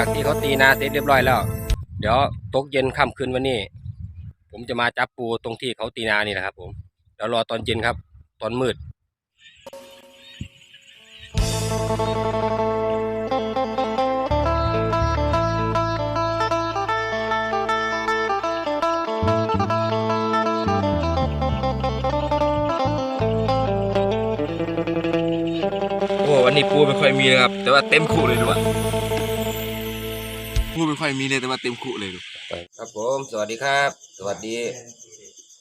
จากที่เขาตีนาเสร็จเรียบร้อยแล้ว เดี๋ยวตกเย็นค่ำคืนวันนี้ ผมจะมาจับปูตรงที่เขาตีนานี่แหละครับ ผมเดี๋ยวรอตอนเย็นครับ ตอนมืดโอ้วันนี้ปูไม่ค่อยมีเลยครับ แต่ว่าเต็มคู่เลยดูอ่ะปูไม่ค่อยมีเลยแต่ว่าเต็มคู่เลยดูครับผม สวัสดีครับ สวัสดี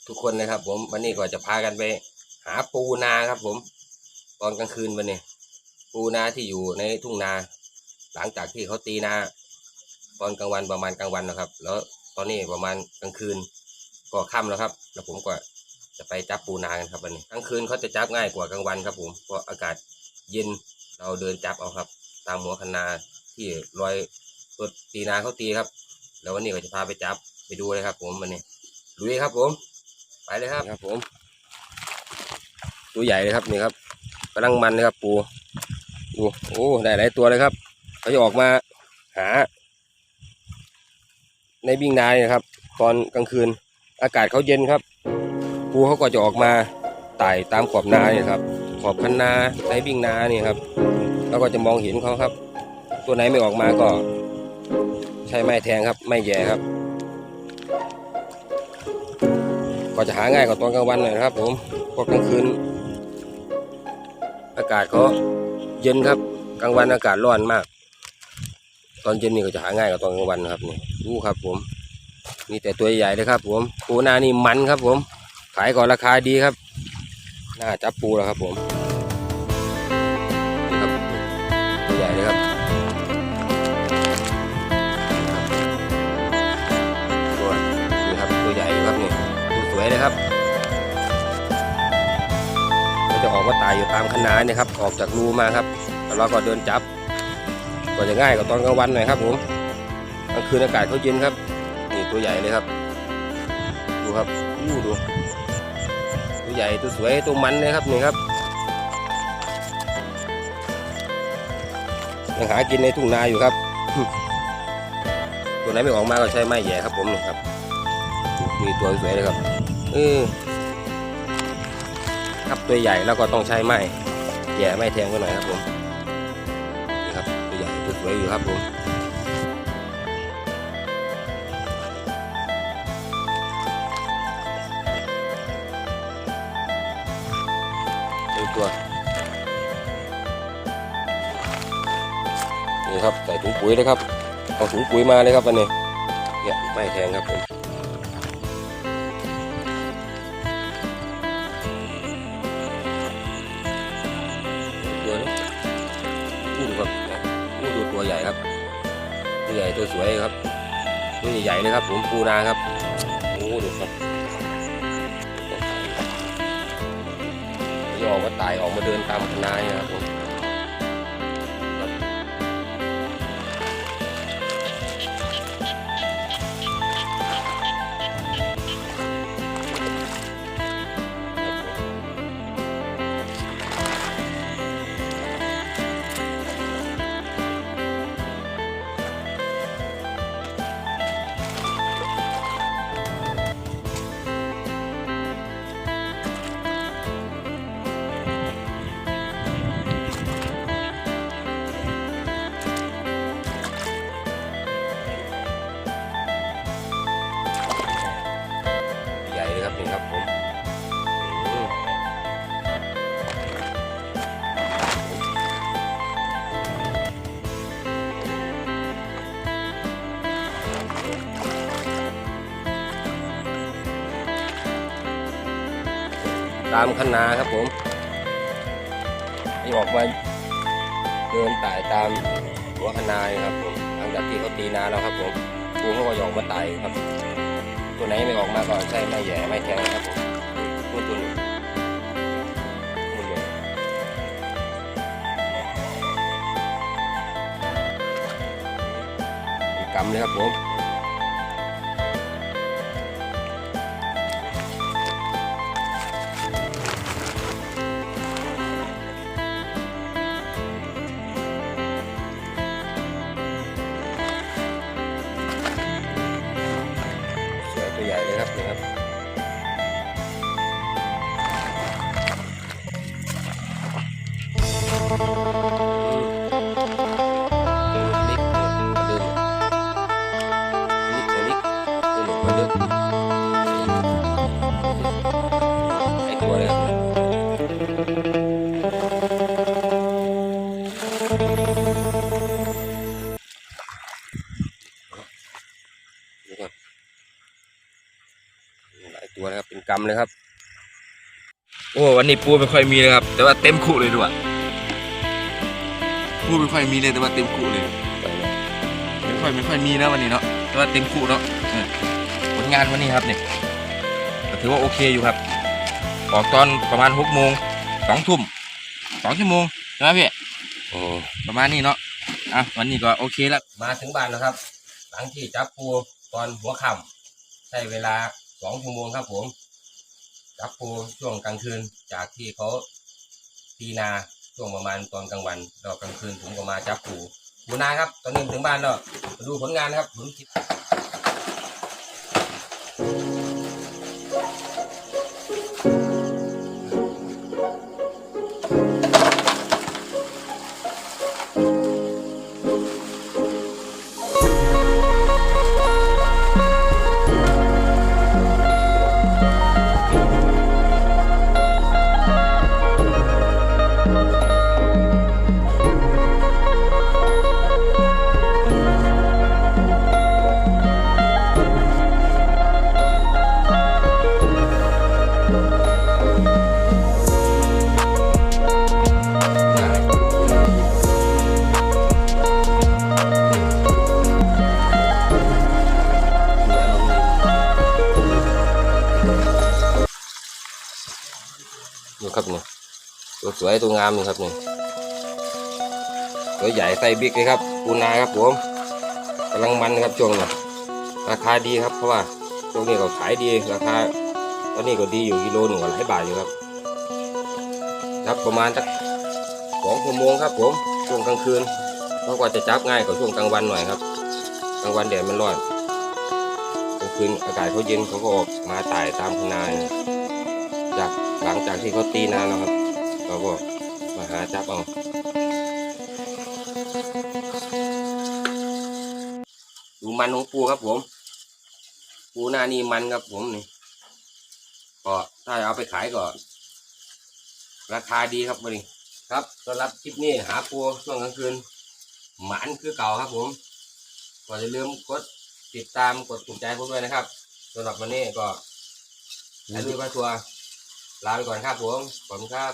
ทุกคนนะครับ ผมวันนี้ก็จะพากันไป หาปูนาครับ ผม ตอนกลางคืนวันนี้ปูนาที่อยู่ในทุ่งนา หลังจากที่เขาตีนา ตอนกลางวันประมาณกลางวันนะครับ แล้วตอนนี้ประมาณกลางคืน ก็ค่ำแล้วครับ แล้วผมก็จะไปจับปูนากันครับวันนี้กลางคืนเขาจะจับง่ายกว่ากลางวันครับ ผมเพราะอากาศเย็นเราเดินจับเอาครับ ตามหัวคันนาที่รอย ตัวตีนาเขาตีครับ แล้ววันนี้ก็จะพาไปจับไปดูเลยครับ ผมวันนี้ลุยครับ ผม ไปเลยครับครับ ผมตัวใหญ่เลยครับนี่ครับกำลังมันเลยครับ ปูดูโอ้ได้หลายตัวเลยครับเขาจะออกมาหา ในวิ่งนาเนี่ยครับ ตอนกลางคืน อากาศเขาเย็นครับ ปูเขาก็จะออกมาไต่ตามขอบนาเนี่ยครับ ขอบคันนาในวิ่งนาเนี่ยครับเราก็จะมองเห็นเขาครับ ตัวไหนไม่ออกมาก็ ใช้ไม้แทงครับไม่แย่ครับ ก็จะหาง่ายกว่าตอนกลางวันหน่อยนะครับ ผมเพราะกลางคืน อากาศเขาเย็นครับ กลางวันอากาศร้อนมาก ตอนเย็นนี่ก็จะหาง่ายกว่าตอนกลางวันนะครับนี่ดูครับ ผมมีแต่ตัวใหญ่เลยครับ ผมปูนานี่มันครับ ผม ขายก่อนราคาดีครับ น่าจับปูแล้วครับผม วยเลยครับมันจะออกมาตายอยู่ตามคนาเนี่ยครับออกจากรูมาครับแล้วเราก็เดินจับก็จะง่ายกว่าตอนกลางวันหน่อยครับผมกลางคืนอากาศเขาเย็นครับนี่ตัวใหญ่เลยครับ ดูครับอู้ดูตัวใหญ่ตัวสวยตัวมันเลยครับนี่ครับยังหากินในทุ่งนาอยู่ครับ ตัวไหนไม่ออกมาก็ใช้ไม้แย่ครับผมนี่ครับ มีตัวสวยเลยครับ ออครับตัวใหญ่แล้วก็ต้องใช้ไม้แย่ไม้แทงกันหน่อยครับผมนี่ครับตัวใหญ่ตัวสวยอยู่ครับผมตัวนี่ครับใส่ถุงปุ๋ยเลยครับเอาถุงปุ๋ยมาเลยครับวันนี้เนี่ยไม่แทงครับผม ตัวใหญ่ครับ ตัวใหญ่ตัวสวยครับ ตัวใหญ่ๆเลยครับ ผมปูนาครับโอ้ดูครับยออกมาตายออกมาเดินตามคณะเนี่ยครับผมามคันนาครับผมนี่ออกมาเดินไต่ตามหัวคันนาครับผมหลังจากที่เขาตีนาแล้วครับผมปูเขาก็ยออกมาไต่ครับ ตัวไหนไม่ออกมาก็ใช่ไม่แย่ไม่แทงนะครับผมพูดตัวนี้พูดเลยเป็นกำเลยครับผม ลึอยตัวะเกรเลยครับ โอ้วันนี้ปูไม่ค่อยมีเลยครับ แต่ว่าเต็มคู่เลยด้วยปูไม่ค่อยมีเลยแต่ว่าเต็มคู่เลยไม่ค่อยไม่ค่อยมีนะวันนี้เนาะแต่ว่าเต็มคู่เนาะ งานวันนี้ครับเนี่ยก็ถือว่าโอเคอยู่ครับ ออกตอนประมาณหกโมงสองทุ่มสองชั่วโมงใช่ไหมพี่โอ้ประมาณนี้เนาะอะวันนี้ก็โอเคแล้วมาถึงบ้านแล้วครับ หลังที่จับปูตอนหัวค่ำใช้เวลาสองชั่วโมงครับผมจับปูช่วงกลางคืนจากที่เขาตีนาช่วงประมาณตอนกลางวันแล้วกลางคืนผมก็มาจับปูปูนาครับ ตอนนี้ถึงบ้านแล้วมาดูผลงานนะครับผล ครับนี่ตัวสวยตัวงามนี่ครับนี่ตัวใหญ่ไซส์บิ๊กเลยครับปูนาครับผมกำลังมันครับช่วงนี้ราคาดีครับเพราะว่าช่วงนี้ก็ขายดีราคาตอนนี้ก็ดีอยู่กิโลหนึ่งก็หลายบาทอยู่ครับรับประมาณสักสองชั่วโมงครับ ผมช่วงกลางคืนเพราะว่าจะจับง่ายกว่าช่วงกลางวันหน่อยครับกลางวันแดดมันร้อนกลางคืนอากาศเขาเย็นเขาก็ออกมาตายตามพนานจาก หลังจากที่เขาตีนานแล้วครับ เราก็มาหาจับเอาดูมันของปูครับผม ปูหน้านี่มันครับผมนี่ก็ถ้าเอาไปขายก็ราคาดีครับวันนี้ครับสำหรับคลิปนี้หาปูช่วงกลางคืนหมันคือเก่าครับผมก็อย่าลืมกดติดตามกดถูกใจผมด้วยนะครับสำหรับวันนี้ก็อย่าลืมมาทัวร์ ลาไปก่อนครับผมขอบคุณครับ